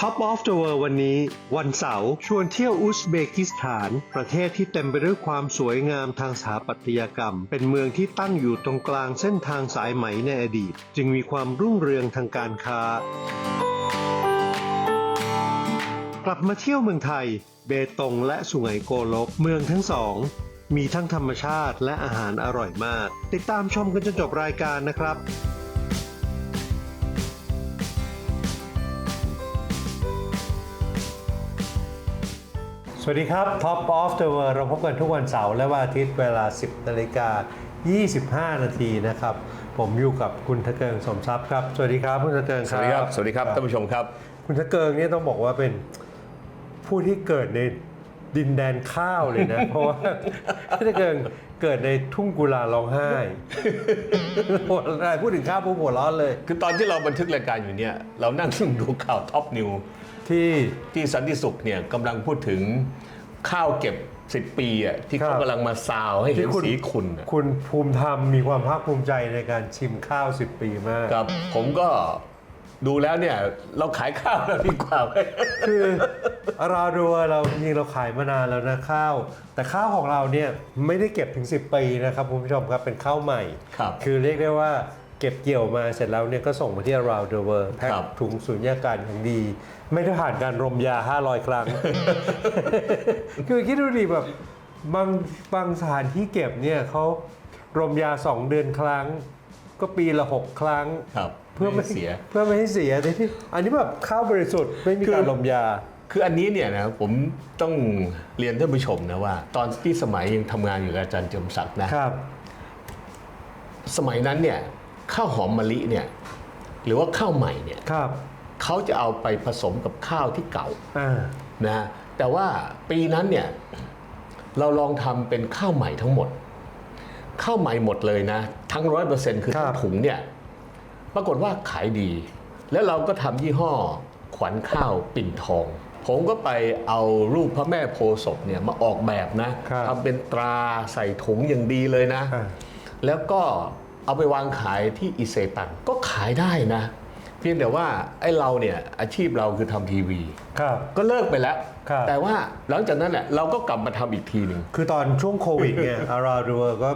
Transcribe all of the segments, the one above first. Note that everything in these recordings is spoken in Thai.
Top of the World วันนี้ วันเสาร์ชวนเที่ยวอุซเบกิสถาน ประเทศที่เต็มไปด้วยความสวยงามทางสถาปัตยกรรม เป็นเมืองที่ตั้งอยู่ตรงกลางเส้นทางสายไหมในอดีต จึงมีความรุ่งเรืองทางการค้า กลับมาเที่ยวเมืองไทย เบตงและสุไหงโกลก เมืองทั้งสอง มีทั้งธรรมชาติและอาหารอร่อยมาก ติดตามชมกันจนจบรายการนะครับ วัสดีครับ Top of the World เราพบกันทุกวันเสาร์และวันอาทิตย์เวลา 10นาฬิกา25 นาทีนะครับ ผมอยู่กับคุณทะเกิงสมทรัพย์ครับ สวัสดีครับคุณทะเกิงสวัสดีครับ สวัสดีครับท่านผู้ชมครับ คุณทะเกิงเนี่ยต้องบอกว่าเป็นผู้ที่เกิดในดินแดนข้าวเลยนะ เพราะว่าคุณทะเกิง เกิดในทุ่งกุลาร้องไห้หัวเราะพูดถึงข้าวปุ๊บหัวเร้อนเลย คือตอนที่เราบันทึกรายการอยู่เนี่ย เรานั่งดูข่าวท็อปนิวที่ที่สันติสุขเนี่ยกำลังพูดถึงข้าวเก็บ10ปีอะที่ครัเขาบกำลังมาซาวให้เห็นที่คุณสีขุ่นอะคุณภูมิธรรมมีความภาคภูมิใจในการชิมข้าว10ปีมากครับผมก็ ดูแล้วเนี่ยเราขายข้าวแล้วดีกว่าคือเราดูว่าเราจริงๆเราขายมานานแล้วนะข้าว แต่ข้าวของเราเนี่ยไม่ได้เก็บถึง 10 ปีนะครับคุณผู้ชมครับเป็นข้าวใหม่ครับคือเรียกได้ว่าเก็บเกี่ยวมาเสร็จแล้วเนี่ยก็ส่งมาที่ around the world แพ็คครับ ถุงสุญญากาศอย่างดี ไม่ได้ผ่านการรมยา 500 ครั้ง คือคิดดูดิแบบบางบางสถานที่เก็บเนี่ยเขารมยา 2 เดือนครั้ง ก็ปีละ 6 ครั้ง ครับ เพื่อไม่ให้เสีย เพื่อไม่ให้เสียแต่ที่อันนี้แบบข้าวบริสุทธิ์ไม่มีคือ การรมยา คืออันนี้เนี่ยนะผมต้องเรียนท่านผู้ชมนะว่า ตอนที่สมัยยังทำงานอยู่กับอาจารย์เจมศักดิ์นะครับ สมัยนั้นเนี่ยข้าวหอมมะลิเนี่ยหรือว่าข้าวใหม่เนี่ยครับเขาจะเอาไปผสมกับข้าวที่เก่าอ่านะฮะแต่ว่าปีนั้นเนี่ยเราลองทำเป็นข้าวใหม่ทั้งหมด ข้าวใหม่หมดเลยนะ ทั้งร้อยเปอร์เซ็นต์คือครัทั้บงถุงเนี่ย ปรากฏว่าขายดี แล้วเราก็ทำยี่ห้อขวัญข้าวปิ่นทอง ผมก็ไปเอารูปพระแม่โพธิ์ศพเนี่ยมาออกแบบนะครับ ทำเป็นตราใส่ถุงอย่างดีเลยนะ อ่า แล้วก็เอาไปวางขายที่อิเซตันก็ขายได้นะ เพียงแต่ว่าไอ้เราเนี่ยอาชีพเราคือทำทีวี ครับ ก็เลิกไปแล้ว ครับ แต่ว่าหลังจากนั้นแหละเราก็กลับมาทำอีกทีหนึ่ง คือตอนช่วงโควิดเนี่ย อาราดัวก็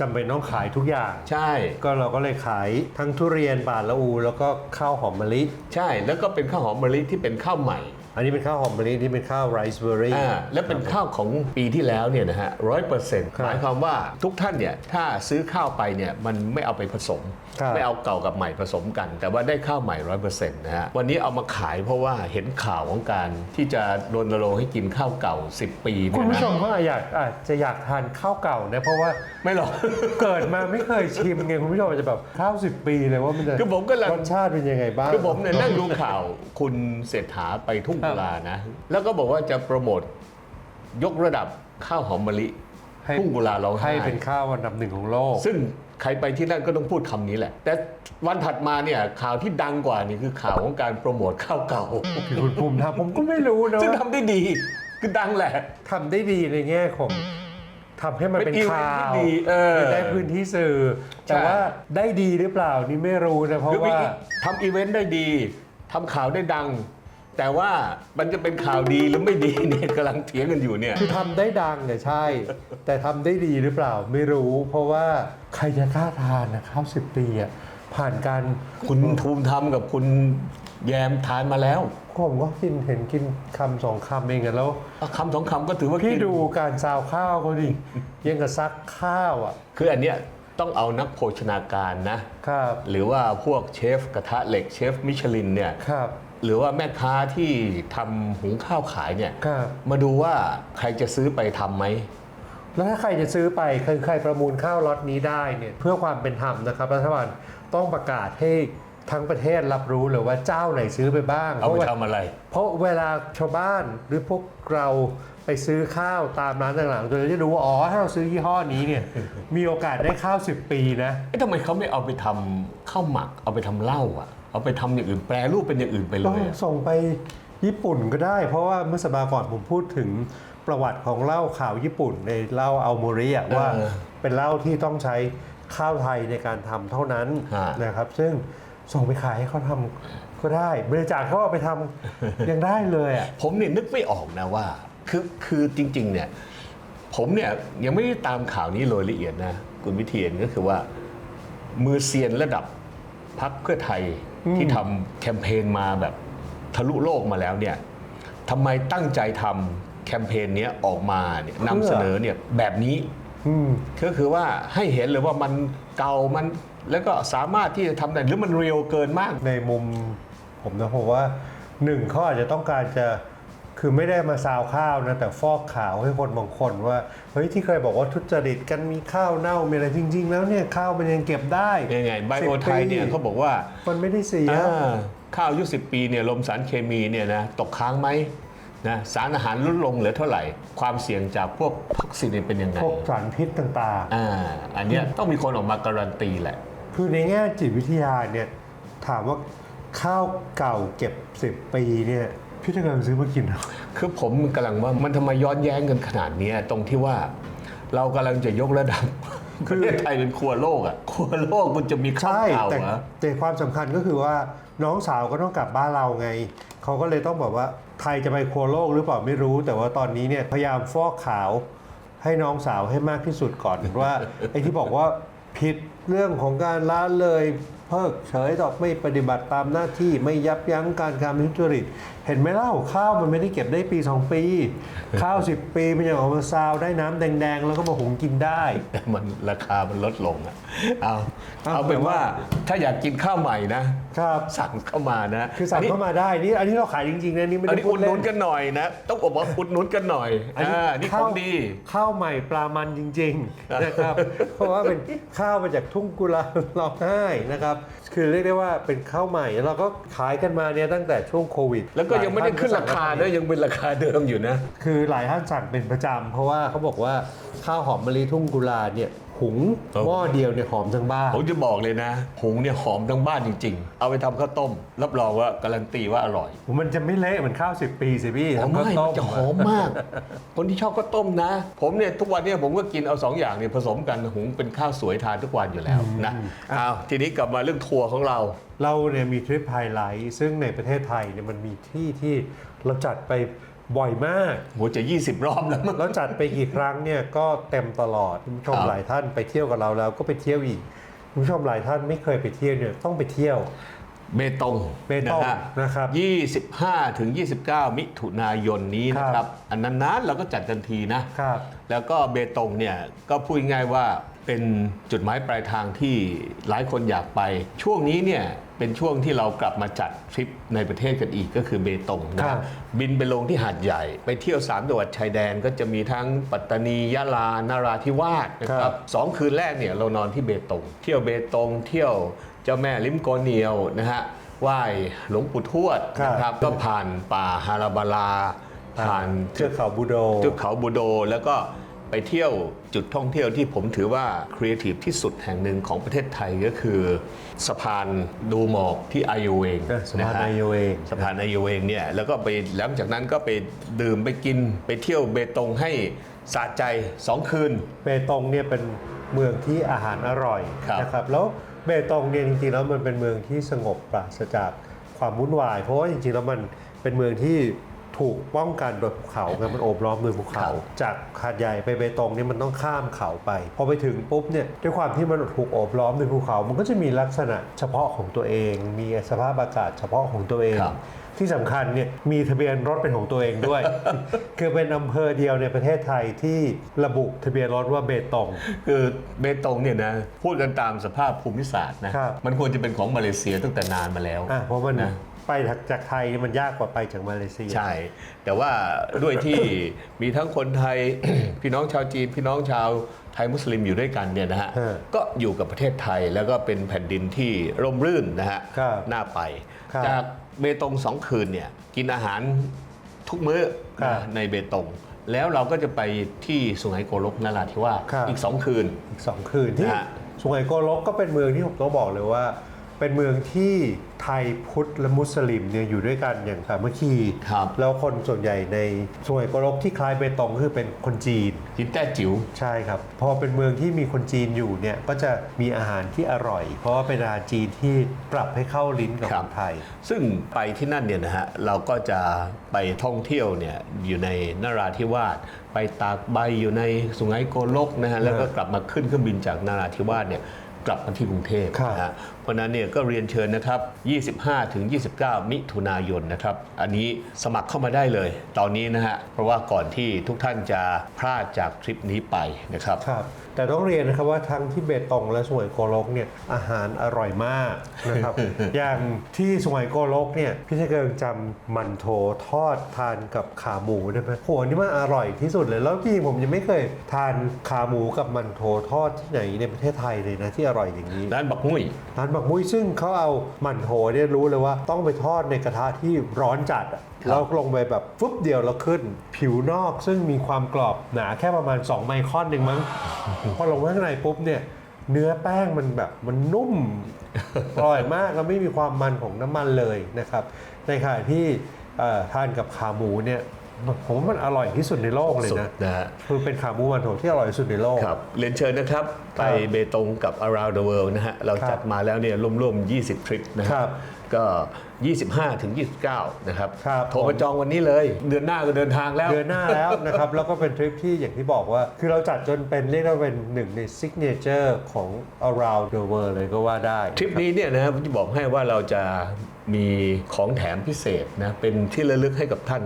จำเป็นต้องขายทุกอย่าง ใช่ ก็เราก็เลยขายทั้งทุเรียนบาทละอู แล้วก็ข้าวหอมมะลิ ใช่ แล้วก็เป็นข้าวหอมมะลิที่เป็นข้าวใหม่ อันนี้เป็นข้าวหอมมะลินี่เป็นข้าวไรซ์เบอร์รี่ อ่าและเป็นข้าวของปีที่แล้วเนี่ยนะฮะร้อยเปอร์เซ็นต์ครับหมายความว่าทุกท่านเนี่ยถ้าซื้อข้าวไปเนี่ยมันไม่เอาไปผสม ครับไม่เอาเก่ากับใหม่ผสมกัน แต่ว่าได้ข้าวใหม่ร้อยเปอร์เซ็นต์นะฮะวันนี้เอามาขายเพราะว่าเห็นข่าวของการที่จะรณรงค์ให้กินข้าวเก่า 10 ปีคุเนี่ณยผู้ชนะมก็อยากอาจจะอยากทานข้าวเก่านะเพราะว่าไม่หรอก เกิดมาไม่เคยชิมไงคุณผู้ชมอาจจะแบบข้าวสิบปีเลยว่ามันจะคือผมกำลัง รสชาติเป็นยังไงบ้าง คือผมเนี่ยนั่งดูข่าวคุณเศรษฐาไปทุ่งกุลานะ แล้วก็บอกว่าจะโปรโมทยกระดับข้าวหอมมะลิให้ทุ่งกุลาเราให้เป็นข้าวอันดับหนึ่งของโลก ซึ่งใครไปที่นั่นก็ต้องพูดคำนี้แหละ แต่วันถัดมาเนี่ยข่าวที่ดังกว่านี่คือข่าวของการโปรโมทข้าวเก่า คือคุณภูมิธรรมผมก็ไม่รู้นะซึ่งว่าทำได้ดี คือดังแหละ ทำได้ดีในแง่ของทำให้มันเป็นเป็นอีเวนต์ข่าวที่ดีเออได้พื้นที่สื่อแต่ใช่ว่าได้ดีหรือเปล่านี่ไม่รู้นะเพราะคือว่า ทำอีเวนต์ได้ดีทำข่าวได้ดัง แต่ว่ามันจะเป็นข่าวดีหรือไม่ดีเนี่ยกำลังเถียงกันอยู่เนี่ย คือทำได้ดังเนี่ยใช่ แต่ทำได้ดีหรือเปล่าไม่รู้ เพราะว่าใครจะกล้าทานนะข้าวสิบปีอะผ่านการคุณภูมิธรรมกับคุณแยมทานมาแล้วผมก็กินเห็นกินคำสองคำเองอะแล้วเอาคำสองคำก็ถือว่าพี่กินดูการซาวข้าวเขาดิยังกับซักข้าวอะคืออันเนี้ยต้องเอานักโภชนาการนะครับหรือว่าพวกเชฟกระทะเหล็กเชฟมิชลินเนี่ยครับ หรือว่าแม่ค้าที่ทำหุงข้าวขายเนี่ยครับ มาดูว่าใครจะซื้อไปทำไหม แล้วถ้าใครจะซื้อไปใครใครประมูลข้าวล็อตนี้ได้เนี่ยเพื่อความเป็นธรรมนะครับรัฐบาลต้องประกาศให้ทั้งประเทศรับรู้เลยว่าเจ้าไหนซื้อไปบ้างเอาไปพระว่ทำอะไร เพราะเวลาชาวบ้านหรือพวกเราไปซื้อข้าวตามร้านต่างๆเราจะรู้ว่าอ๋อถ้าเราซื้อยี่ห้อนี้เนี่ย มีโอกาสได้ข้าว 10 ปีนะ เอ๊ะทำไมเขาไม่เอาไปทำข้าวหมักเอาไปทำเหล้าอะ เอาไปทำอย่างอื่นแปรรูปเป็นอย่างอื่นไปเลก็ยอะ ส่งไปญี่ปุ่นก็ได้ เพราะว่าเมื่อสัปดาห์ก่อนผมพูดถึงประวัติของเหล้าขาวญี่ปุ่นในเหล้าอัลโมริอะว่าเป็นเหล้าที่ต้องใช้ข้าวไทยในการทำเท่านั้นฮะ นะครับ ซึ่งส่งไปขายให้เขาทำก็ได้ บริจาคเขาเอาไปทำ ยังได้เลยอะผมเนี่ยนึกไม่ออกนะว่า คือคือจริง ๆ เนี่ย ผมเนี่ยยังไม่ได้ตามข่าวนี้โดยละเอียดนะ คุณวิเทียนก็คือว่า มือเซียนระดับพักเพื่อไทยอืม ที่ทำแคมเปญมาแบบทะลุโลกมาแล้วเนี่ยทำไมตั้งใจทำแคมเปญเนี้ยออกมาเนี่ยนำเสนอเนี่ยแบบนี้อืมก็คือว่าให้เห็นเลยว่ามันเก่ามันแล้วก็สามารถที่จะทำได้หรือมันเรียวเกินมากในมุมผมนะผมว่าหนึ่งเขาอาจจะต้องการจะ คือไม่ได้มาซาวข้าวนะแต่ฟอกข่าวให้คนบางคนว่าเฮ้ยที่เคยบอกว่าทุจริตกันมีข้าวเน่ามีอะไรจริง ๆ แล้วเนี่ยข้าวมันยังเก็บได้ยังไงไบโอ10ไทยเนี่ยปีเขาบอกว่ามันไม่ได้เสียอ่าข้าวอายุสิปีเนี่ยลมสารเคมีเนี่ยนะตกค้างไหมนะสารอาหารลดลงเหลือเท่าไหร่ ความเสี่ยงจากพวกท็อกซินเนี่ยเป็นยังไงพวกสารพิษต่างอ่าอันเนี้ยต้องมีคนออกมาการันตีแหละๆคือในแง่จิตวิทยาเนี่ยถามว่าข้าวเก่าเก็บ 10 ปีเนี่ย พี่จะเงินซื้อมากินเหรอคือผมกำลังว่ามันทำไมย้อนแย้งกันขนาดเนี้ยตรงที่ว่าเรากำลังจะยกระดับประเทศไทยเป็นครัวโลกอะครัวโลกมันจะมีข้าวใช่เก่าแต่เหรอแต่ความสำคัญก็คือว่าน้องสาวก็ต้องกลับบ้านเราไงเขาก็เลยต้องแบบว่าไทยจะไปครัวโลกหรือเปล่าไม่รู้ แต่ว่าตอนนี้เนี่ยพยายามฟอกขาวให้น้องสาวให้มากที่สุดก่อนว่าไอ้ที่บอกว่าผิดเรื่องของการละเลยเพิกเฉยต่อไม่ปฏิบัติตามหน้าที่ไม่ยับยั้งการการทุจริต เห็นไหมเล่าข้าวมันไม่ได้เก็บได้ปี 2 ปี ข้าว 10 ปีมันยังออกมาซาวได้น้ำแดง ๆ แล้วก็มาหุงกินได้แต่มันราคามันลดลงอะเอาเอาเอาเป็นแต่ว่าว่าถ้าอยากกินข้าวใหม่นะครับสั่งเข้ามานะคือสั่งเข้ามาได้นี่อันนี้เราขายจริงๆนะนี่ไม่อันได้นี้พูอุดดหเล่นุนนกันหน่อยนะต้องบอกว่าอุดหนุนกันหน่อยอันนี้อ่านี่ขข้าอวงดีข้าวใหม่ปลามันจริงๆนะครับเพราะว่าเป็นข้าวมาจากทุ่งกุลาร้องไห้นะครับคือเรียกได้ว่าเป็นข้าวใหม่แล้วเราก็ขายกันมาเนี่ยตั้งแต่ช่วงโควิดแล้วก็ยังไม่ได้ขึ้นราคานะยังเป็นราคาเดิมอยู่นะ คือหลายท่านสั่งเป็นประจำเพราะว่าเขาบอกว่าข้าวหอมมะลิทุ่งกุลาเนี่ย หุงครับหม้อเดียวเนี่ยหอมทั้งบ้าน ผมจะบอกเลยนะ หุงเนี่ยหอมทั้งบ้านจริง ๆ เอาไปทำข้าวต้ม รับรองว่าการันตีว่าอร่อยมันจะไม่เละเหมือนข้าว10ปีสิพี่หอมทำข้าวไม่ต้มันจะหอมมาก คนที่ชอบข้าวต้มนะ ผมเนี่ยทุกวันเนี่ยผมก็กินเอาสองอย่างเนี่ยผสมกันหุงเป็นข้าวสวยทานทุกวันอยู่แล้วนะเอาทีนี้กลับมาเรื่องทัวร์ของเรา เราเนี่ยมีทริปไฮไลท์ซึ่งในประเทศไทยเนี่ยมันมีที่ที่เราจัดไป บ่อยมากโหจะ 20 รอบแล้วมั้ง แล้วจัดไปกี่ครั้งเนี่ยก็เต็มตลอดคุณผู้ชมครับ หลายท่านไปเที่ยวกับเราแล้วก็ไปเที่ยวอีกคุณผู้ชมหลายท่านไม่เคยไปเที่ยวเนี่ยต้องไปเที่ยว เบตงเบตงฮนะครับ 25 ถึง 29 มิถุนายนนี้นะคครัรับ บ อันนั้นนั้นเราก็จัดทันทีนะ ครับ แล้วก็เบตงเนี่ยก็พูดง่ายๆว่า เป็นจุดหมายปลายทางที่หลายคนอยากไป ช่วงนี้เนี่ยเป็นช่วงที่เรากลับมาจัดทริปในประเทศกันอีกก็คือเบตงนะคครัรับบบินไปลงที่หาดใหญ่ ไปเที่ยว 3 จังหวัดชายแดนก็จะมีทั้งปัตตานียะลานาราธิวาสนะคครัรับบสองคืนแรกเนี่ยเรานอนที่เบตง เที่ยวเบตง เที่ยวเจ้าแม่ลิมโกเนียวนะฮะไหว้หลวงปู่ทวดนะครับก็ผ่านป่าฮาราบาลาผ่านเทือกเขาบูโดเทือกเขาบูโดแล้วก็ ไปเที่ยวจุดท่องเที่ยวที่ผมถือว่าครีเอทีฟที่สุดแห่งหนึ่งของประเทศไทยก็คือ สะพานดูหมอกที่ไอโอเวงเออสะพานฮไอโอเวงสะพานไอโอเวงเนี่ยแล้วก็ไปหลังจากนั้นก็ไปดื่มไปกินไปเที่ยวเบตงให้สะใจ 2 คืน เบตงเนี่ยเป็นเมืองที่อาหารอร่อยครับนะครับแล้วเบตงเนี่ยจริงๆแล้วมันเป็นเมืองที่สงบปราศจากความวุ่นวาย เพราะว่าจริงๆแล้วมันเป็นเมืองที่ ถูกป้องกันโดยภูเขาไงมันโอบล้อมด้วยภูเขา จากหาดใหญ่ไปเบตงเนี่ยมันต้องข้ามเขาไป พอไปถึงปุ๊บเนี่ยด้วยความที่มันถูกโอบล้อมด้วยภูเขา มันก็จะมีลักษณะเฉพาะของตัวเอง มีสภาพอากาศเฉพาะของตัวเองครับที่สำคัญเนี่ยมีทะเบียนรถเป็นของตัวเองด้วย คือเป็นอำเภอเดียวในประเทศไทยที่ระบุทะเบียนรถว่าเบตงคือเบตงเนี่ยนะพูดกันตามสภาพภูมิศาสตร์นะครับมันควรจะเป็นของมาเลเซียตั้งแต่นานมาแล้วอะเพราะมันนะ ไปจากไทยมันยากกว่าไปจากมาเลเซีย ใช่ แต่ว่าด้วยที่มีทั้งคนไทย พี่น้องชาวจีน พี่น้องชาวไทยมุสลิมอยู่ด้วยกันเนี่ยนะฮะฮะก็อยู่กับประเทศไทยแล้วก็เป็นแผ่นดินที่ร่มรื่นนะฮะครับน่าไปครับจากเบตงสองคืนเนี่ยกินอาหารทุกมื้อครับนะในเบตงแล้วเราก็จะไปที่สุไหงโกลกนราธิวาสครับอีกสองคืน อีกสองคืนที่นะฮะสุไหงโกลกก็เป็นเมืองที่ผมต้องบอกเลยว่า เป็นเมืองที่ไทยพุทธและมุสลิมเนี่ยอยู่ด้วยกันอย่างสามัคคีครับแล้วคนส่วนใหญ่ในสวยโกรกที่คล้ายเบตงคือเป็นคนจีนหินแต้จิ๋วใช่ครับ พอเป็นเมืองที่มีคนจีนอยู่เนี่ยก็จะมีอาหารที่อร่อย เพราะว่าเป็นอาหารจีนที่ปรับให้เข้าลิ้นกับคครับนไทย ซึ่งไปที่นั่นเนี่ยนะฮะเราก็จะไปท่องเที่ยวเนี่ยอยู่ในนราธิวาสไปตากใบอยู่ในสุไหงโกลกนะฮะแล้วก็กลับมาขึ้นเครื่องบินจากนราธิวาสเนี่ยกลับมาที่กรุงเทพครับนะฮะ เพราะฉะนั้นเนี่ยก็เรียนเชิญนะครับ 25 ถึง 29 มิถุนายนนะครับ อันนี้สมัครเข้ามาได้เลย ตอนนี้นะฮะ เพราะว่าก่อนที่ทุกท่านจะพลาดจากทริปนี้ไปนะครับครับ แต่ต้องเรียนนะครับว่าทั้งที่เบตงและสวยโกลกเนี่ยอาหารอร่อยมากนะครับ อย่างที่สวยโกลกเนี่ยพี่ชายเกิงจำมันโถทอดทานกับขาหมูได้ไหมโหอันนี่มันอร่อยที่สุดเลย แล้วจริงๆผมยังไม่เคยทานขาหมูกับมันโถทอดที่ไหนในประเทศไทยเลยนะที่อร่อยอย่างนี้ร้านบักมุ้ยร้านหมักมุ้ยซึ่งเขาเอาหมั่นโถเนี่ยรู้เลยว่าต้องไปทอดในกระทะที่ร้อนจัดอะครับแล้วลงไปแบบฟุบเดียวแล้วขึ้น ผิวนอกซึ่งมีความกรอบหนาแค่ประมาณ 2 ไมครอนหนึ่งมั้ง พอลงมาข้างในปุ๊บเนี่ยเนื้อแป้งมันแบบมันนุ่ม อร่อยมากแล้วไม่มีความมันของน้ำมันเลยนะครับ ในขณะที่เอ่อทานกับขาหมูเนี่ย ผมว่ามันอร่อยที่สุดในโลกเลยสุดนะนะฮะ คือเป็นขาหมูหมันโถที่อร่อยที่สุดในโลก ครับเรียนเชิญนะครับ ไปเบตงกับ around the world นะฮะ เราครับจัดมาแล้วเนี่ยร่วมๆ 20 ทริปนะฮะครับก็ 25 ถึง 29 นะครับ ครับโทรมาจองวันนี้เลย เดือนหน้าก็เดินทางแล้ว เดือนหน้าแล้วนะครับ แล้วก็เป็นทริปที่อย่างที่บอกว่า คือเราจัดจนเป็นเรียกได้ว่าเป็นหนึ่งในซิกเนเจอร์ของ around the world เลยก็ว่าได้ทริปนี้เนี่ยนะครับผมจะบอกให้ว่าเราจะมีของแถมพิเศษนะ เป็นที่ระลึกให้กับท่าน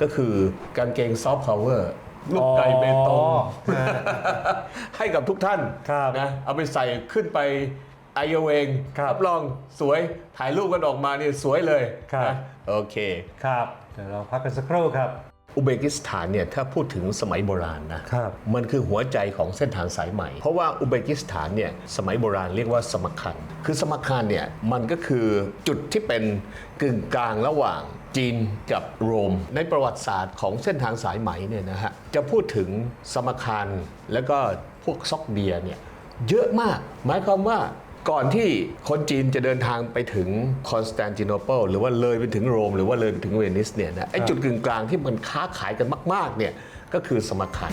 ก็คือกางเกงซอฟต์พาวเวอร์ลูกไก่เบตงอ๋อฮะให้กับทุกท่านครับนะเอาไปใส่ขึ้นไปไอเอเวงครับรองสวยถ่ายรูปกันออกมาเนี่ยสวยเลยครับนะโอเคครับเดี๋ยวเราพักกันสักครู่ครับ อุเบกิสถานเนี่ยถ้าพูดถึงสมัยโบราณนะครับมันคือหัวใจของเส้นทางสายใหม่ เพราะว่าอุเบกิสถานเนี่ยสมัยโบราณเรียกว่าสมัคคัน คือสมัคคันเนี่ยมันก็คือจุดที่เป็นกึ่งกลางระหว่าง จีนกับโรม ในประวัติศาสตร์ของเส้นทางสายไหมเนี่ยนะฮะจะพูดถึงสมคคันแล้วก็พวกซอกเดียเนี่ยเยอะมาก หมายความว่าก่อนที่คนจีนจะเดินทางไปถึงคอนสแตนติโนเปิลหรือว่าเลยไปถึงโรม หรือว่าเลยไปถึงเวนิสเนี่ยนะไอ้จุดกึ่งกลางที่มันค้าขายกันมากๆเนี่ยก็คือสมัครคัน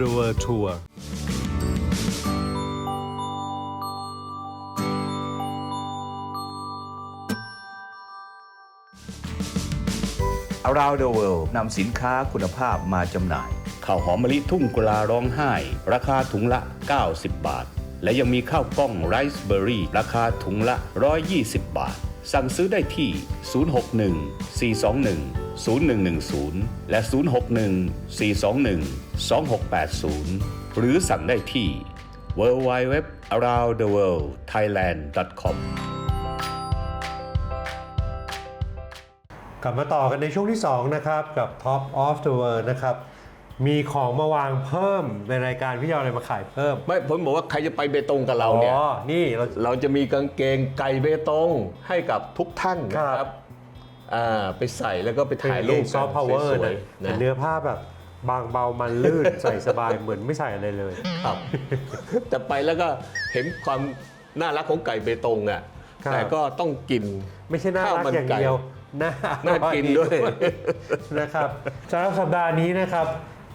the world tour Around the World นำสินค้าคุณภาพมาจำหน่าย ข้าวหอมมะลิทุ่งกุลาร้องไห้ ราคาถุงละ 90 บาท และยังมีข้าวกล้องไรซ์เบอร์รี่ ราคาถุงละ 120 บาท สั่งซื้อได้ที่ 061 421 0110 และ 061 421 2680 หรือสั่งได้ที่ www aroundtheworldthailand.com กลับมาต่อกันในช่วงที่ 2 นะครับ กับ Top of the World นะครับ มีของมาวางเพิ่มในรายการพี่เอาอะไรมาขายเพิ่ม ไม่ผมบอกว่าใครจะไปเบตงกับเราเนี่ยอ๋อ นี่เรา เราจะมีกางเกงไก่เบตงให้กับทุกท่านนะคครัรับ บอ่าไปใส่แล้วก็ไปถ่ายรูปซอฟต์พาวเวอร์สวนะยๆแต่นะ เนื้อผ้าแบบบางเบามันลื่น ใส่สบายเหมือนไม่ใส่อะไรเลย ครับ แต่ไปแล้วก็เห็นความน่ารักของไก่เบตงอะครับ แต่ก็ต้องกิน ไม่ใช่น่าข้าวรักมันอย่างไก่เดียวน่าน่ากินด้วย นะครับสำหรับสัปดาห์นี้นะครับ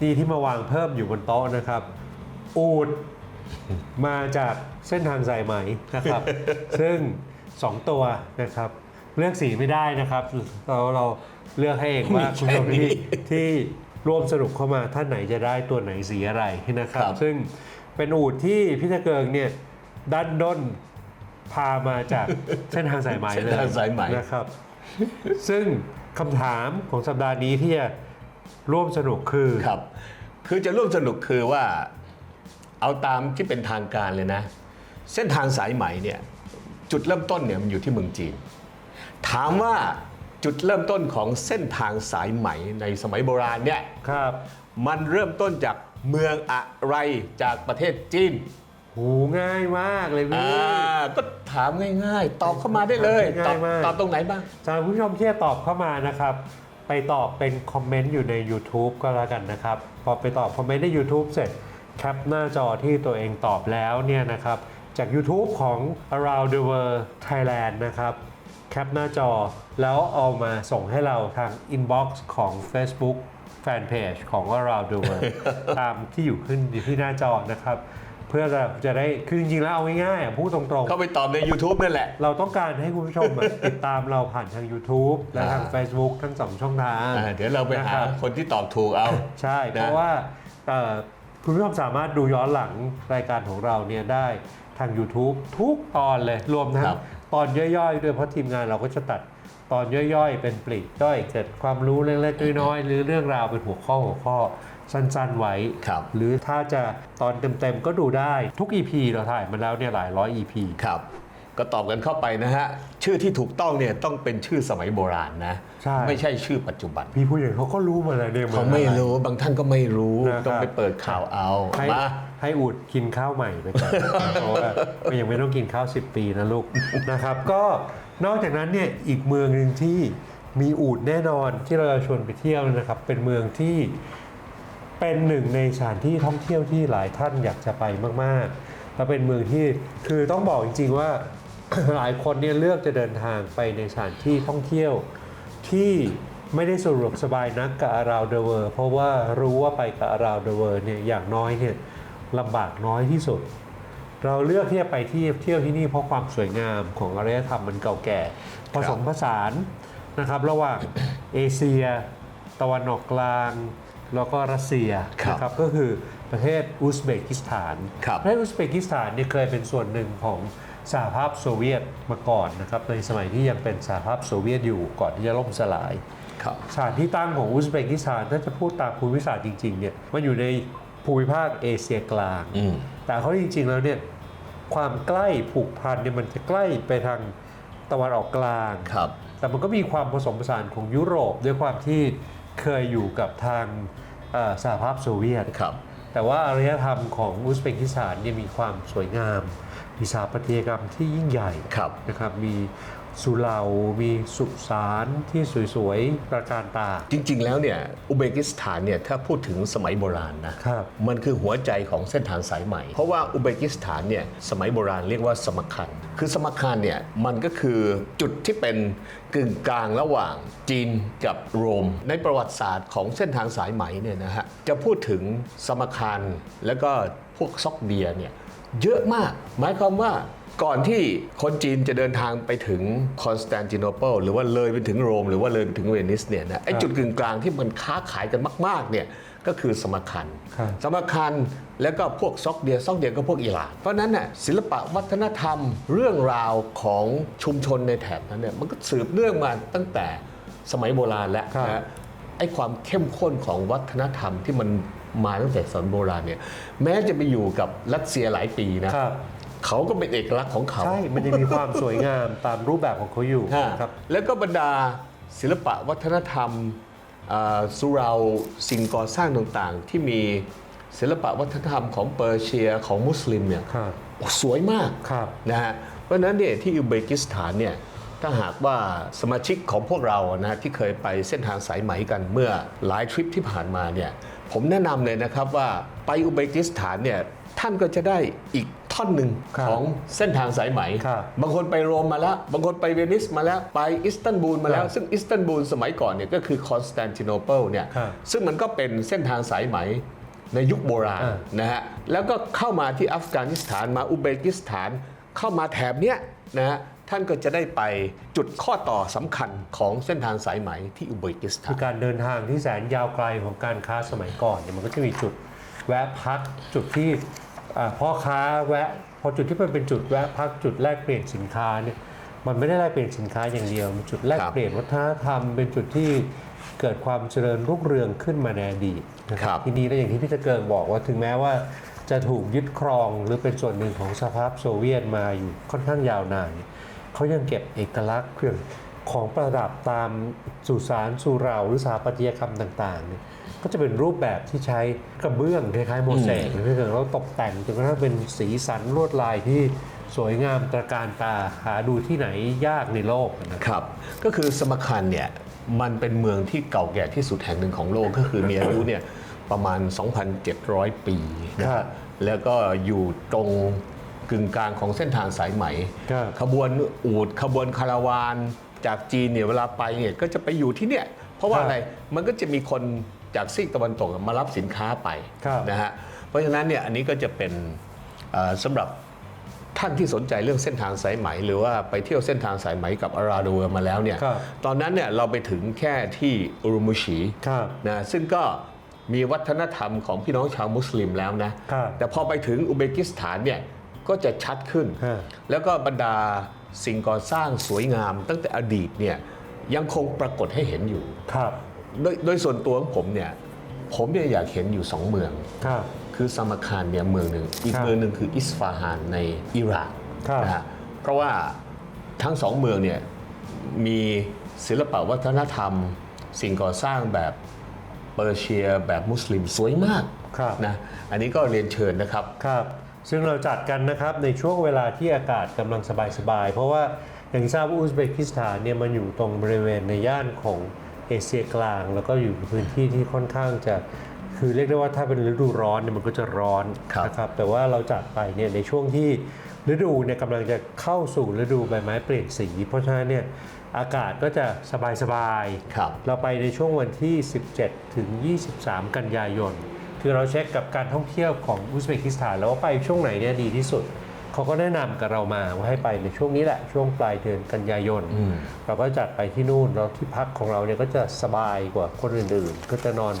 ดีที่มาวางเพิ่มอยู่บนโต๊ะนะครับ อูดมาจากเส้นทางสายไหมนะครับ ซึ่ง 2 ตัวนะครับ เลือกสีไม่ได้นะครับ เราเราเลือกให้เองว่ามีคุณแค่ผู้ชมที่นี้ที่ร่วมสนุกเข้ามาท่านไหนจะได้ตัวไหนสีอะไรนะครับครับ ซึ่งเป็นอูดที่พี่ตะเกิงเนี่ยดันด้นพามาจากเส้นทางสายไหมเส้นเลยทางสายไหมนะครับ ซึ่งคำถามของสัปดาห์นี้ที่จะ ร่วมสนุกคือครับ คือจะร่วมสนุกคือว่าเอาตามที่เป็นทางการเลยนะ เส้นทางสายไหมเนี่ยจุดเริ่มต้นเนี่ยมันอยู่ที่เมืองจีน ถามว่าจุดเริ่มต้นของเส้นทางสายไหมในสมัยโบราณเนี่ยครับมันเริ่มต้นจากเมืองอะไรจากประเทศจีนหูง่ายมากเลยพี่อ่าก็ถามง่ายๆ ตอบเข้ามาได้เลย ตอบง่ายมากตอบตรงไหนบ้างสำหรับผู้ชมที่จะตอบเข้ามานะครับ ไปตอบเป็นคอมเมนต์อยู่ใน YouTube ก็แล้วกันนะครับ พอไปตอบคอมเมนต์ใน YouTube เสร็จแคปหน้าจอที่ตัวเองตอบแล้วเนี่ยนะครับ จาก YouTube ของ Around the World Thailand นะครับแคปหน้าจอแล้วเอามาส่งให้เราทาง Inbox ของ Facebook Fanpage ของ Around the World ตามที่อยู่ขึ้นอยู่ที่หน้าจอนะครับ เพื่อเราจะได้คือจริงๆแล้วเอาง่ายๆอะพูดตรงๆ เข้าไปตอบใน YouTube นั่นแหละ เราต้องการให้คุณผู้ชมอะ ติดตามเราผ่านทาง YouTube และทาง อ่า Facebook ทั้งสองช่องทางอ่าเดี๋ยวเราไปหานะครับคนที่ตอบถูกเอา ใช่ นะ เพราะว่าเอ่อคุณผู้ชมสามารถดูย้อนหลังรายการของเราเนี่ยได้ทาง YouTube ทุกตอนเลยรวมทั้งครับ ตอนย่อยๆ ด้วยเพราะทีมงานเราก็จะตัดตอนย่อยๆ เป็นปลีกย่อยเกิดความรู้เล็กๆน้อยๆหรือเรื่องราวเป็นหัวข้อหัวข้อ สั้นๆไว้ครับหรือถ้าจะตอนเต็มๆก็ดูได้ทุก EP เราถ่ายมาแล้วเนี่ยหลายร้อย EP ครับก็ตอบกันเข้าไปนะฮะ ชื่อที่ถูกต้องเนี่ยต้องเป็นชื่อสมัยโบราณนะใช่ไม่ใช่ชื่อปัจจุบัน พี่ผู้ใหญ่เขาก็รู้มาแล้วเนี่ยเขาไม่รู้บางท่านก็ไม่รู้นะครับต้องไปเปิดข่าวเอาให้มาให้อูดกินข้าวใหม่ไปก่อนเพราะว่าก็ยังไม่ต้องกินข้าว 10 ปีนะลูกนะครับ ก็นอกจากนั้นเนี่ยอีกเมืองหนึ่งที่มีอูดแน่นอนที่เราจะชวนไปเที่ยวนะครับ เป็นเมืองที่ เป็นหนึ่งในสถานที่ท่องเที่ยวที่หลายท่านอยากจะไปมากๆ และเป็นเมืองที่คือต้องบอกจริงๆว่า หลายคนเนี่ยเลือกจะเดินทางไปในสถานที่ท่องเที่ยวที่ไม่ได้สะดวกสบายนักกับ around the world เพราะว่ารู้ว่าไปกับ around the world เนี่ยอย่างน้อยเนี่ยลำบากน้อยที่สุด เราเลือกที่จะไปที่เที่ยวที่นี่เพราะความสวยงามของอารยธรรมมันเก่าแก่ ผสมผสานนะครับ ระหว่างเอเชีย ตะวันออกกลาง แล้วก็รัสเซียครับนะครับก็คือประเทศอุซเบกิสถานครับประเทศอุซเบกิสถานเนี่ยเคยเป็นส่วนหนึ่งของสหภาพโซเวียตมาก่อนนะครับในสมัยที่ยังเป็นสหภาพโซเวียตอยู่ก่อนที่จะล่มสลายครับสถานที่ตั้งของอุซเบกิสถานถ้าจะพูดตามภูมิศาสตร์จริงๆเนี่ยมันอยู่ในภูมิภาคเอเชียกลาง อืม แต่เขาจริงๆแล้วเนี่ยความใกล้ผูกพันเนี่ยมันจะใกล้ไปทางตะวันออกกลาง ครับ แต่มันก็มีความผสมผสานของยุโรปด้วยความที่ เคยอยู่กับทางเอ่อสหภาพโซเวียตครับแต่ว่าอารยธรรมของอุซเบกิสถานเนี่ยมีความสวยงาม มีสถาปัตยกรรมที่ยิ่งใหญ่ครับนะครับ มี สุเหร่ามีสุสานที่สวยๆประการตา จริง ๆ แล้วเนี่ยอุซเบกิสถานเนี่ยถ้าพูดถึงสมัยโบราณนะครับมันคือหัวใจของเส้นทางสายใหม่ เพราะว่าอุซเบกิสถานเนี่ยสมัยโบราณเรียกว่าสมัคคัน คือสมัคคันเนี่ยมันก็คือจุดที่เป็นกึ่งกลางระหว่างจีนกับโรม ในประวัติศาสตร์ของเส้นทางสายไหมเนี่ยนะฮะจะพูดถึงสมัคคันแล้วก็พวกซอกเดียเนี่ยเยอะมาก หมายความว่า ก่อนที่คนจีนจะเดินทางไปถึงคอนสแตนติโนเปิลหรือว่าเลยไปถึงโรม หรือว่าเลยไปถึงเวนิสเนี่ยนะไอ้จุดกึ่งกลางที่มันค้าขายกันมาก ๆ เนี่ยก็คือสมัคคันครับสมัคคันแล้วก็พวกซอกเดียซอกเดียก็พวกอิหร่าน เพราะฉะนั้นน่ะศิลปะวัฒนธรรมเรื่องราวของชุมชนในแถบนั้นเนี่ยมันก็สืบเนื่องมาตั้งแต่สมัยโบราณแล้วครับนะไอ้ความเข้มข้นของวัฒนธรรมที่มันมาตั้งแต่สมัยโบราณเนี่ยแม้จะไปอยู่กับรัสเซียหลายปีนะครับ เขาก็เป็นเอกลักษณ์ของเขาใช่ มันยังมีความสวยงามตามรูปแบบของเขาอยู่ฮะนะครับ แล้วก็บรรดาศิลปะวัฒนธรรมอ่าสุเหราสิ่งก่อสร้างต่างๆ ที่มีศิลปะวัฒนธรรมของเปอร์เซียของมุสลิมเนี่ยครับโอ้สวยมาก ครับ นะฮะเพราะฉะนั้นเนี่ยที่อุซเบกิสถานเนี่ยถ้าหากว่าสมาชิกของพวกเรานะที่เคยไปเส้นทางสายไหมกันเมื่อหลายทริปที่ผ่านมาเนี่ยผมแนะนำเลยนะครับว่าไปอุซเบกิสถานเนี่ยท่านก็จะได้อีก ท่อนหนึ่งครับของเส้นทางสายไหมครับบางคนไปโรมมาแล้ว บางคนไปเวนิสมาแล้ว ไปอิสตันบูลมาแล้วครับซึ่งอิสตันบูลสมัยก่อนเนี่ยก็คือคอนสแตนติโนเปิลเนี่ยครับซึ่งมันก็เป็นเส้นทางสายไหมในยุคโบราณอ่านะฮะ แล้วก็เข้ามาที่อัฟกานิสถานมาอุซเบกิสถาน เข้ามาแถบเนี้ยนะฮะท่านก็จะได้ไปจุดข้อต่อสำคัญของเส้นทางสายไหมที่อุซเบกิสถาคืนอการเดินทางที่แสนยาวไกลของการค้าสมัยก่อนเนี่ยมันก็จะมีจุดแวะพักจุดที่อ่า พ่อค้าแวะพอจุดที่มันเป็นจุดแวะพักจุดแลกเปลี่ยนสินค้าเนี่ยมันไม่ได้แลกเปลี่ยนสินค้าอย่างเดียวมันจุดแลกครับเปลี่ยนวัฒนธรรม เป็นจุดที่เกิดความเจริญรุ่งเรืองขึ้นมาในอดีตนะคครัรับบทีนี้แล้วอย่างที่พี่ตะเกิงบอกว่าถึงแม้ว่าจะจะถูกยึดครองหรือเป็นส่วนหนึ่งของสหภาพโซเวียตมาอยู่ค่อนข้างยาวนานเนี่ยเขายังเก็บเอกลักษณ์เครื่องของประดับตามสุสานสุเหราหรือสถาปัตยกรรมต่างๆเนี่ย ก็จะเป็นรูปแบบที่ใช้กระเบื้องคล้ายๆโมเสกหรือถ้าเกิดเราตกแต่งจนกระทั่งเป็นสีสันลวดลายที่สวยงามตระการตาหาดูที่ไหนยากในโลกนะครับครับก็คือสมคันเนี่ยมันเป็นเมืองที่เก่าแก่ที่สุดแห่งหนึ่งของโลกก็คือมีอายุเนี่ยประมาณ 2,700 ปีนะครับแล้วก็อยู่ตรงกึ่งกลางของเส้นทางสายไหมครับขบวนอูดขบวนคาราวานจากจีนเนี่ยเวลาไปเนี่ยก็จะไปอยู่ที่เนี่ยเพราะว่าครับอะไรมันก็จะมีคน จากซีกตะวันตกมารับสินค้าไปครับนะฮะเพราะฉะนั้นเนี่ยอันนี้ก็จะเป็นเอ่อสำหรับท่านที่สนใจเรื่องเส้นทางสายไหม หรือว่าไปเที่ยวเส้นทางสายไหมกับอาราดูมาแล้วเนี่ยครับตอนนั้นเนี่ยเราไปถึงแค่ที่อุรุมุชีครับนะซึ่งก็มีวัฒนธรรมของพี่น้องชาวมุสลิมแล้วนะครับแต่พอไปถึงอุซเบกิสถานเนี่ยก็จะชัดขึ้นฮะแล้วก็บรรดาสิ่งก่อสร้างสวยงามตั้งแต่อดีตเนี่ยยังคงปรากฏให้เห็นอยู่ครับ โดยโดยส่วนตัวของผมเนี่ยผมเนี่ยอยากเห็นอยู่สองเมือง ครับ คือซามาคานเนี่ยเมืองหนึ่งอีกครับเมืองหนึ่งคืออิสฟาฮานในอิหร่านครับ นะฮะเพราะว่าทั้งสองเมืองเนี่ยมีศิลปวัฒนธรรม สิ่งก่อสร้างแบบเปอร์เซียแบบมุสลิมสวยมากครับนะอันนี้ก็เรียนเชิญนะครับ ครับ ซึ่งเราจัดกันนะครับในช่วงเวลาที่อากาศกำลังสบายๆ เพราะว่าอย่างที่ทราบว่าอุซเบกิสถานเนี่ยมันอยู่ตรงบริเวณในย่านของ เอเชียกลาง แล้วก็อยู่ในพื้นที่ที่ค่อนข้างจะคือเรียกได้ว่าถ้าเป็นฤดูร้อนเนี่ยมันก็จะร้อนครับนะครับแต่ว่าเราจัดไปเนี่ยในช่วงที่ฤดูเนี่ยกำลังจะเข้าสู่ฤดูใบไม้เปลี่ยนสี เพราะฉะนั้นเนี่ยอากาศก็จะสบายๆครับเราไปในช่วงวันที่ 17 ถึง 23 กันยายน คือเราเช็คกับการท่องเที่ยวของอุซเบกิสถานแล้วว่าไปช่วงไหนเนี่ยดีที่สุด เขาก็แนะนำกับเรามาว่าให้ไปในช่วงนี้แหละช่วงปลายเดือนกันยายนอืมเราก็จัดไปที่นู่นแล้วที่พักของเราเนี่ยก็จะสบายกว่าคนอื่นๆ ก็จะนอน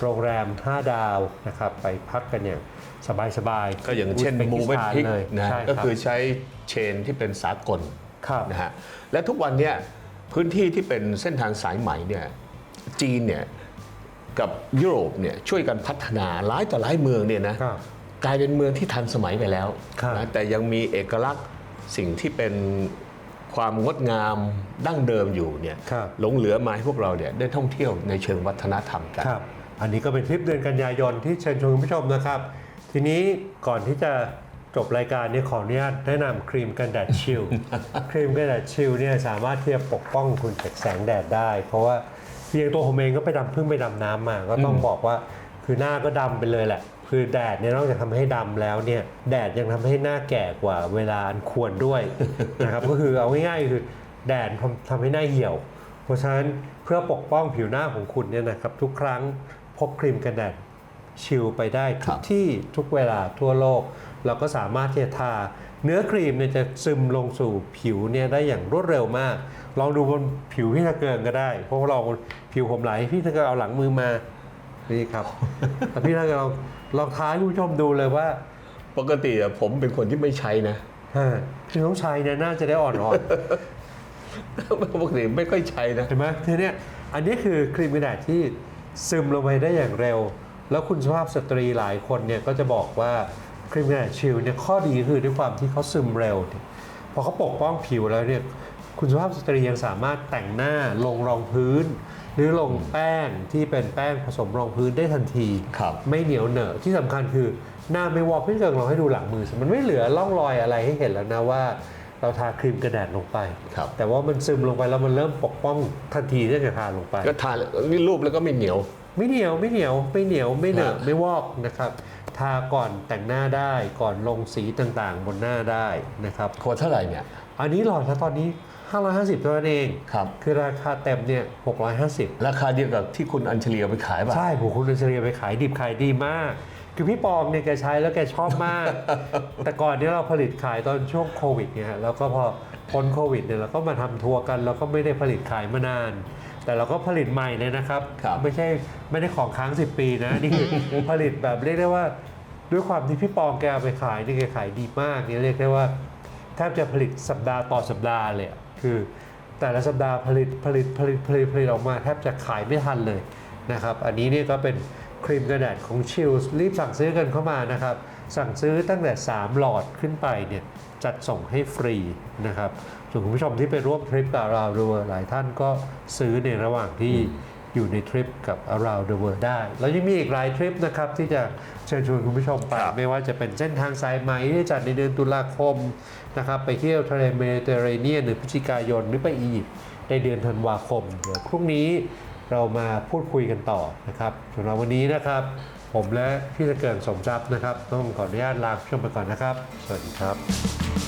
โรงแรม 5 ดาวนะครับไปพักกันอย่างสบายๆก็อย่างเช่นอุซบมูเวนสถาพิกเลยนะใช่ก็รับคือใช้เชนที่เป็นสากลครับนะฮะและทุกวันเนี่ยพื้นที่ที่เป็นเส้นทางสายไหมเนี่ยจีนเนี่ยกับยุโรปเนี่ยช่วยกันพัฒนาหลายต่อหลายเมืองเนี่ยนะครับ กลายเป็นเมืองที่ทันสมัยไปแล้วครับนะแต่ยังมีเอกลักษณ์สิ่งที่เป็นความงดงามดั้งเดิมอยู่เนี่ยครับหลงเหลือมาให้พวกเราเนี่ยได้ท่องเที่ยวในเชิงวัฒนธรรมกันครับอันนี้ก็เป็นทริปเดือนกันยายนที่เชิญชวนคุณผู้ชมนะครับ ทีนี้ก่อนที่จะจบรายการเนี้ขออนุญาตแนะนำครีมกันแดดชิลครีมกันแดดชิลเนี่ยสามารถที่จะปกป้องคุณจากแสงแดดได้ เพราะว่าเพียงตัวผมเองก็ไปดำเพิ่งไปดำน้ำมา ก็ต้องบอกว่าคือหน้าก็ดำไปเลยแหละ คือแดดเนี่ยนอกจากทำให้ดำแล้วเนี่ยแดดยังทำให้หน้าแก่กว่าเวลาอันควรด้วย นะครับก็คือเอาง่ายๆคือแดดทำทำให้หน้าเหี่ยว เพราะฉะนั้นเพื่อปกป้องผิวหน้าของคุณเนี่ยนะครับทุกครั้งพกครีมกันแดดชิลไปได้ครัทุกบที่ทุกเวลาทั่วโลก เราก็สามารถที่จะทา เนื้อครีมเนี่ยจะซึมลงสู่ผิวเนี่ยได้อย่างรวดเร็วมาก ลองดูบนผิวพี่ตะเกิงก็ได้ เพราะว่าเราผิวผมไหลพี่ตะเกิงเอาหลังมือมานี่ครับแต่พี่ตะเกิง ลองลองท้ายคุณผู้ชมดูเลยว่าปกติอะผมเป็นคนที่ไม่ใช้นะฮะพี่น้องชายเนี่ยน่าจะได้อ่อนๆปกติไม่ค่อยใช้นะเห็นไหมทีเนี้ยอันนี้คือครีมกันแดดที่ซึมลงไปได้อย่างเร็ว แล้วคุณสุภาพสตรีหลายคนเนี่ยก็จะบอกว่าครีมกันแดดชิลเนี่ยข้อดีคือด้วยความที่เขาซึมเร็วเนี่ยพอเขาปกป้องผิวแล้วเนี่ยคุณสุภาพสตรียังสามารถแต่งหน้าลงรองพื้น หรือลงแป้งที่เป็นแป้งผสมรองพื้นได้ทันทีครับ ไม่เหนียวเหนอะที่สำคัญคือหน้าไม่วอกพี่เกิงเราให้ดูหลังมือสิมันไม่เหลือร่องรอยอะไรให้เห็นแล้วนะว่าเราทาครีมกันแดดลงไปครับแต่ว่ามันซึมลงไปแล้วมันเริ่มปกป้องทันทีที่จะทาลงไป ก็ทานนี่รูปแล้วก็ไม่เหนียว ไม่เหนียวไม่เหนียวไม่เหนียวไม่เหนอะครับไม่วอกนะครับ ทาก่อนแต่งหน้าได้ก่อนลงสีต่างๆ บนหน้าได้นะครับขวดเท่าไหร่เนี่ย อันนี้หลอดละตอนนี้ 550เท่านั้นเอง ครับ คือราคาเต็มเนี่ย650 ราคาเดียวกับที่คุณอัญชลีเอาไปขายป่ะ ใช่ผมคุณอัญชลีไปขายดิบขายดีมาก คือพี่ปองเนี่ยแกใช้แล้วแกชอบมาก แต่ก่อนเนี้เราผลิตขายตอนช่วงโควิดเนี่ยฮะแล้วก็พอพ้นโควิดเนี่ยเราก็มาทำทัวร์กัน เราก็ไม่ได้ผลิตขายมานาน แต่เราก็ผลิตใหม่เลยนะครับ ครับ ไม่ใช่ไม่ได้ของค้าง 10 ปีนะ นี่คือ ผลิตแบบเรียกได้ว่า ด้วยความที่พี่ปองแกเอาไปขายนี่แกขายดีมากเนี่ยเรียกได้ว่าแทบจะผลิตสัปดาห์ต่อสัปดาห์เลยอะ คือแต่ละสัปดาห์ผลิตผลิตผลิตผลิตผลิตออกมาแทบจะขายไม่ทันเลยนะครับ อันนี้เนี่ยก็เป็นครีมกันแดดของชิลรีบสั่งซื้อกันเข้ามานะครับ สั่งซื้อตั้งแต่ 3 หลอดขึ้นไปเนี่ยจัดส่งให้ฟรีนะครับส่วนคุณผู้ชมที่ไปร่วมทริปกับเราดูหลายท่านก็ซื้อในระหว่างที่ อยู่ในทริปกับ Around the World ได้ แล้วยังมีอีกหลายทริปนะครับที่จะเชิญชวนคุณผู้ชมไปครับไม่ว่าจะเป็นเส้นทางสายไหมที่จัดในเดือนตุลาคมนะครับไปเที่ยวทะเลเมดิเตอร์เรเนียนหรือพฤศจิกายนหรือไปอียิปต์ในเดือนธันวาคมเดี๋ยวพรุ่งนี้เรามาพูดคุยกันต่อนะครับสำหรับวันนี้นะครับ ผมและพี่ตะเกิงสมทรัพย์นะครับ ต้องขออนุญาตลาคุณผู้ชมไปก่อนนะครับ สวัสดีครับ